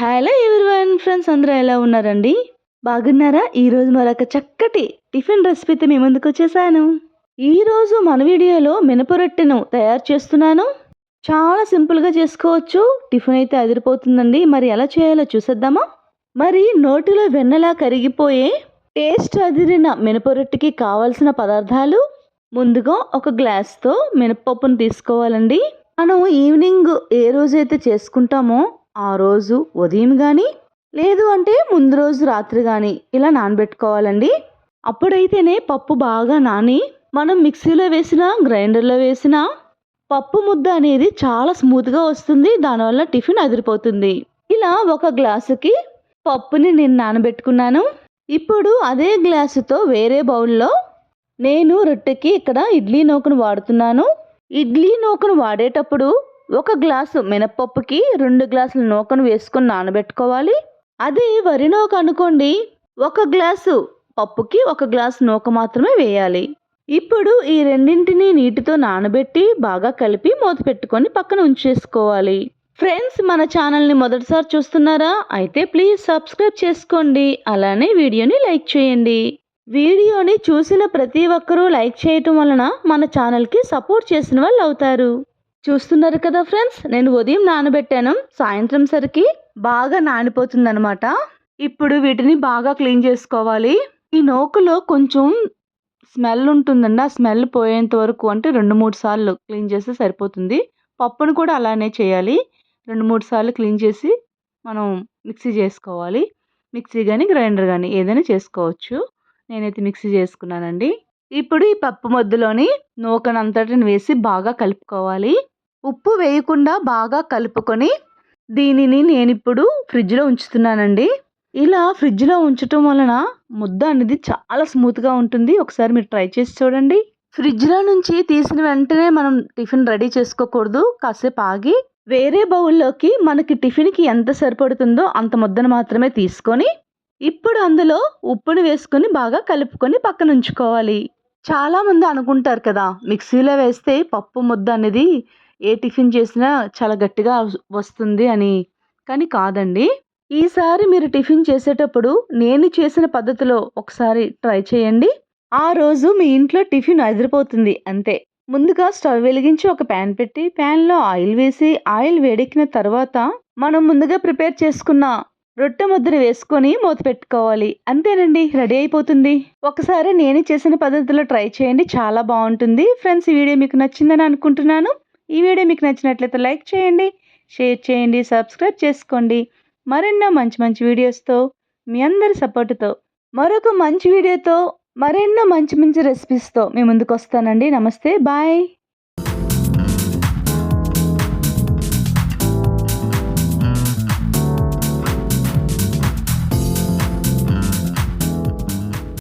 Hello everyone friends అందరూ ఎలా ఉన్నారండి? బాగున్నారా? ఈరోజు మరొక చక్కటి టిఫిన్ రెసిపీతో మీ ముందుకు వచ్చేసాను. ఈరోజు మన వీడియోలో మినపరొట్టెను తయారు చేస్తున్నాను. చాలా సింపుల్గా చేసుకోవచ్చు. టిఫిన్ అయితే అదిరిపోతుందండి. మరి ఎలా చేయాలో చూసేద్దామా? మరి నోటిలో వెన్నలా కరిగిపోయే టేస్ట్ అదిరిన మినపరొట్టెకి కావలసిన పదార్థాలు. ముందుగా ఒక గ్లాస్తో మినపప్పును తీసుకోవాలండి. మనం ఈవినింగ్ ఏ రోజైతే చేసుకుంటామో ఆ రోజు ఉదయం కానీ లేదు అంటే ముందు రోజు రాత్రి కానీ ఇలా నానబెట్టుకోవాలండి. అప్పుడైతేనే పప్పు బాగా నాని మనం మిక్సీలో వేసిన గ్రైండర్లో వేసినా పప్పు ముద్ద అనేది చాలా స్మూత్గా వస్తుంది. దానివల్ల టిఫిన్ అదిరిపోతుంది. ఇలా ఒక గ్లాసుకి పప్పుని నేను నానబెట్టుకున్నాను. ఇప్పుడు అదే గ్లాసుతో వేరే బౌల్లో నేను రొట్టెకి ఇక్కడ ఇడ్లీ నూకను వాడుతున్నాను. ఇడ్లీ నూకను వాడేటప్పుడు ఒక గ్లాసు మినప్పప్పుకి రెండు గ్లాసుల నూకను వేసుకొని నానబెట్టుకోవాలి. అదే వరి నూక అనుకోండి. ఒక గ్లాసు పప్పుకి ఒక గ్లాసు నూక మాత్రమే వేయాలి. ఇప్పుడు ఈ రెండింటిని నీటితో నానబెట్టి బాగా కలిపి మూత పెట్టుకొని పక్కన ఉంచేసుకోవాలి. ఫ్రెండ్స్ మన ఛానల్ని మొదటిసారి చూస్తున్నారా? అయితే ప్లీజ్ సబ్స్క్రైబ్ చేసుకోండి. అలానే వీడియోని లైక్ చేయండి. వీడియోని చూసిన ప్రతి ఒక్కరూ లైక్ చేయటం వలన మన ఛానల్కి సపోర్ట్ చేసిన వాళ్ళు అవుతారు. చూస్తున్నారు కదా ఫ్రెండ్స్ నేను ఉదయం నానబెట్టాను. సాయంత్రం సరికి బాగా నానిపోతుందనమాట ఇప్పుడు వీటిని బాగా క్లీన్ చేసుకోవాలి. ఈ నోకులో కొంచెం స్మెల్ ఉంటుందండి. ఆ స్మెల్ పోయేంత వరకు అంటే రెండు మూడు సార్లు క్లీన్ చేస్తే సరిపోతుంది. పప్పును కూడా అలానే చేయాలి. రెండు మూడు సార్లు క్లీన్ చేసి మనం మిక్సీ చేసుకోవాలి. మిక్సీ కానీ గ్రైండర్ కానీ ఏదైనా చేసుకోవచ్చు. నేనైతే మిక్సీ చేసుకున్నానండి. ఇప్పుడు ఈ పప్పు మొద్దులోని నూకనంతటిని వేసి బాగా కలుపుకోవాలి. ఉప్పు వేయకుండా బాగా కలుపుకొని దీనిని నేను ఇప్పుడు ఫ్రిడ్జ్లో ఉంచుతున్నానండి. ఇలా ఫ్రిడ్జ్లో ఉంచటం వలన ముద్ద అనేది చాలా స్మూత్గా ఉంటుంది. ఒకసారి మీరు ట్రై చేసి చూడండి. ఫ్రిడ్జ్లో నుంచి తీసిన వెంటనే మనం టిఫిన్ రెడీ చేసుకోకూడదు. కాసేపు ఆగి వేరే బౌల్లోకి మనకి టిఫిన్కి ఎంత సరిపడుతుందో అంత ముద్దను మాత్రమే తీసుకొని ఇప్పుడు అందులో ఉప్పును వేసుకొని బాగా కలుపుకొని పక్కన ఉంచుకోవాలి. చాలామంది అనుకుంటారు కదా మిక్సీలో వేస్తే పప్పు ముద్ద అనేది ఏ టిఫిన్ చేసినా చాలా గట్టిగా వస్తుంది అని. కానీ కాదండి. ఈసారి మీరు టిఫిన్ చేసేటప్పుడు నేను చేసిన పద్ధతిలో ఒకసారి ట్రై చేయండి. ఆ రోజు మీ ఇంట్లో టిఫిన్ అదిరిపోతుంది అంతే. ముందుగా స్టవ్ వెలిగించి ఒక ప్యాన్ పెట్టి ప్యాన్లో ఆయిల్ వేసి ఆయిల్ వేడెక్కిన తర్వాత మనం ముందుగా ప్రిపేర్ చేసుకున్న రొట్టె ముద్దను వేసుకొని మూత పెట్టుకోవాలి. అంతేనండి రెడీ అయిపోతుంది. ఒకసారి నేను చేసిన పద్ధతిలో ట్రై చేయండి చాలా బాగుంటుంది. ఫ్రెండ్స్ ఈ వీడియో మీకు నచ్చిందని అనుకుంటున్నాను. ఈ వీడియో మీకు నచ్చినట్లయితే లైక్ చేయండి షేర్ చేయండి సబ్స్క్రైబ్ చేసుకోండి. మరెన్నో మంచి మంచి వీడియోస్తో మీ అందరి సపోర్టుతో మరొక మంచి వీడియోతో మరెన్నో మంచి మంచి రెసిపీస్తో మీ ముందుకు వస్తానండి. నమస్తే బాయ్.